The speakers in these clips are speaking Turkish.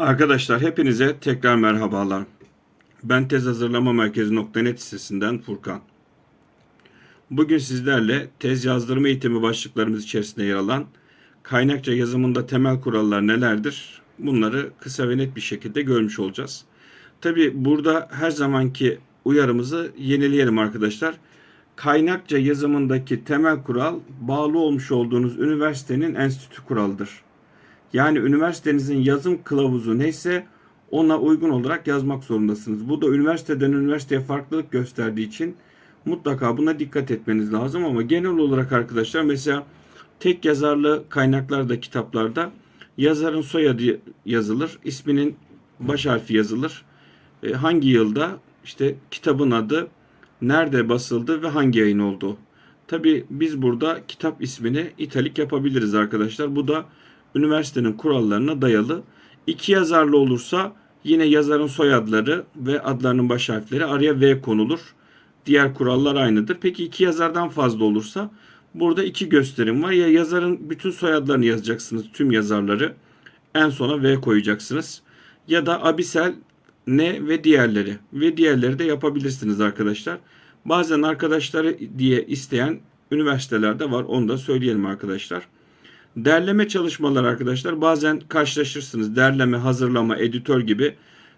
Arkadaşlar hepinize tekrar merhabalar. Ben Tez Hazırlama Merkezi.net sitesinden Furkan. Bugün sizlerle tez yazdırma eğitimi başlıklarımız içerisinde yer alan kaynakça yazımında temel kurallar nelerdir? Bunları kısa ve net bir şekilde görmüş olacağız. Tabi burada her zamanki uyarımızı yenileyelim arkadaşlar. Kaynakça yazımındaki temel kural bağlı olmuş olduğunuz üniversitenin enstitü kuralıdır. Yani üniversitenizin yazım kılavuzu neyse ona uygun olarak yazmak zorundasınız. Bu da üniversiteden üniversiteye farklılık gösterdiği için mutlaka buna dikkat etmeniz lazım ama genel olarak arkadaşlar mesela tek yazarlı kaynaklarda kitaplarda yazarın soyadı yazılır, isminin baş harfi yazılır. E, hangi yılda işte kitabın adı, nerede basıldı ve hangi yayın olduğu. Tabi biz burada kitap ismini italik yapabiliriz arkadaşlar. Bu da üniversitenin kurallarına dayalı. İki yazarlı olursa yine yazarın soyadları ve adlarının baş harfleri araya V konulur. Diğer kurallar aynıdır. Peki iki yazardan fazla olursa burada iki gösterim var. Ya yazarın bütün soyadlarını yazacaksınız tüm yazarları. En sona V koyacaksınız. Ya da abisel ne ve diğerleri. Ve diğerleri de yapabilirsiniz arkadaşlar. Bazen arkadaşları diye isteyen üniversitelerde var. Onu da söyleyelim arkadaşlar. Derleme çalışmaları arkadaşlar bazen karşılaşırsınız. Derleme, hazırlama, editör gibi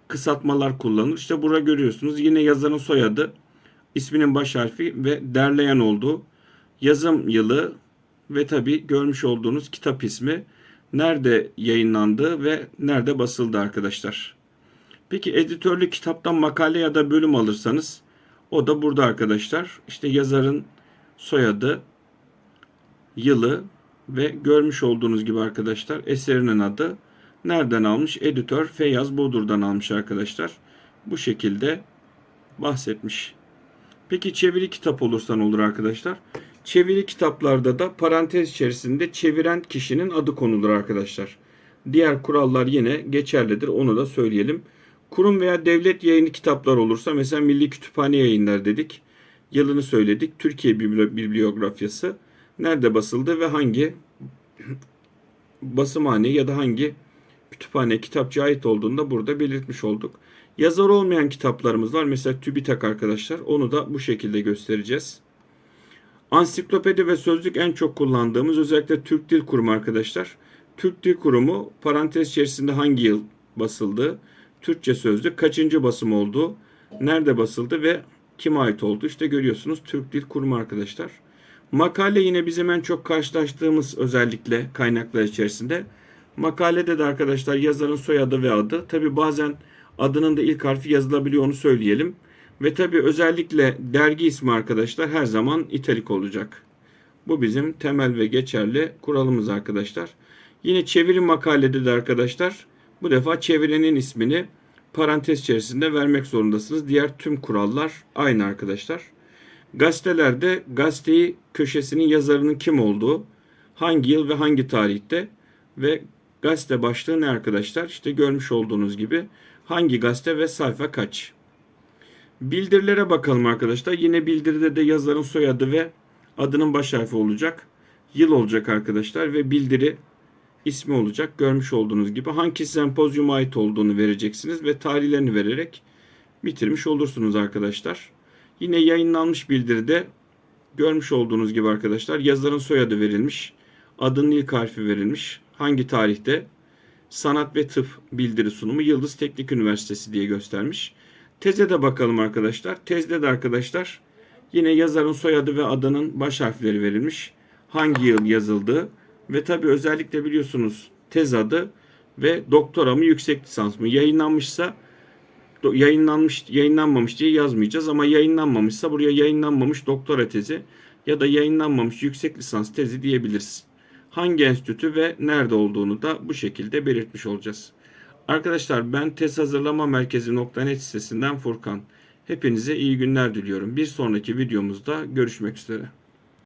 kısaltmalar kullanılır. İşte burada görüyorsunuz yine yazarın soyadı, isminin baş harfi ve derleyen olduğu, yazım yılı ve tabi görmüş olduğunuz kitap ismi, nerede yayınlandığı ve nerede basıldı arkadaşlar. Peki editörlü kitaptan makale ya da bölüm alırsanız o da burada arkadaşlar. İşte yazarın soyadı, yılı ve görmüş olduğunuz gibi arkadaşlar eserinin adı nereden almış? Editör Feyyaz Bodur'dan almış arkadaşlar. Bu şekilde bahsetmiş. Peki çeviri kitap olursa ne olur arkadaşlar? Çeviri kitaplarda da parantez içerisinde çeviren kişinin adı konulur arkadaşlar. Diğer kurallar yine geçerlidir. Onu da söyleyelim. Kurum veya devlet yayını kitaplar olursa mesela Milli Kütüphane Yayınlar dedik. Yılını söyledik. Türkiye Bibliografyası nerede basıldı ve hangi basımhane ya da hangi kütüphane kitapçıya ait olduğunu da burada belirtmiş olduk. Yazar olmayan kitaplarımız var. Mesela TÜBİTAK arkadaşlar. Onu da bu şekilde göstereceğiz. Ansiklopedi ve sözlük en çok kullandığımız özellikle Türk Dil Kurumu arkadaşlar. Türk Dil Kurumu parantez içerisinde hangi yıl basıldı? Türkçe sözlük kaçıncı basım oldu? Nerede basıldı ve kime ait oldu? İşte görüyorsunuz Türk Dil Kurumu arkadaşlar. Makale yine bizim en çok karşılaştığımız özellikle kaynaklar içerisinde. Makalede de arkadaşlar yazarın soyadı ve adı. Tabi bazen adının da ilk harfi yazılabiliyor onu söyleyelim. Ve tabi özellikle dergi ismi arkadaşlar her zaman italik olacak. Bu bizim temel ve geçerli kuralımız arkadaşlar. Yine çeviri makalede de arkadaşlar bu defa çevirenin ismini parantez içerisinde vermek zorundasınız. Diğer tüm kurallar aynı arkadaşlar. Gazetelerde gazeteyi köşesinin yazarının kim olduğu, hangi yıl ve hangi tarihte ve gazete başlığı ne arkadaşlar? İşte görmüş olduğunuz gibi hangi gazete ve sayfa kaç. Bildirilere bakalım arkadaşlar. Yine bildiride de yazarın soyadı ve adının baş harfi olacak. Yıl olacak arkadaşlar ve bildiri ismi olacak. Görmüş olduğunuz gibi hangi sempozyuma ait olduğunu vereceksiniz ve tarihlerini vererek bitirmiş olursunuz arkadaşlar. Yine yayınlanmış bildiride görmüş olduğunuz gibi arkadaşlar yazarın soyadı verilmiş. Adının ilk harfi verilmiş. Hangi tarihte? Sanat ve Tıp bildiri sunumu Yıldız Teknik Üniversitesi diye göstermiş. Teze de bakalım arkadaşlar. Tezde de arkadaşlar yine yazarın soyadı ve adının baş harfleri verilmiş. Hangi yıl yazıldığı ve tabi özellikle biliyorsunuz tez adı ve doktora mı yüksek lisans mı yayınlanmışsa yayınlanmış yayınlanmamış diye yazmayacağız ama yayınlanmamışsa buraya yayınlanmamış doktora tezi ya da yayınlanmamış yüksek lisans tezi diyebiliriz. Hangi enstitü ve nerede olduğunu da bu şekilde belirtmiş olacağız. Arkadaşlar ben tez hazırlama merkezi.net sitesinden Furkan. Hepinize iyi günler diliyorum. Bir sonraki videomuzda görüşmek üzere.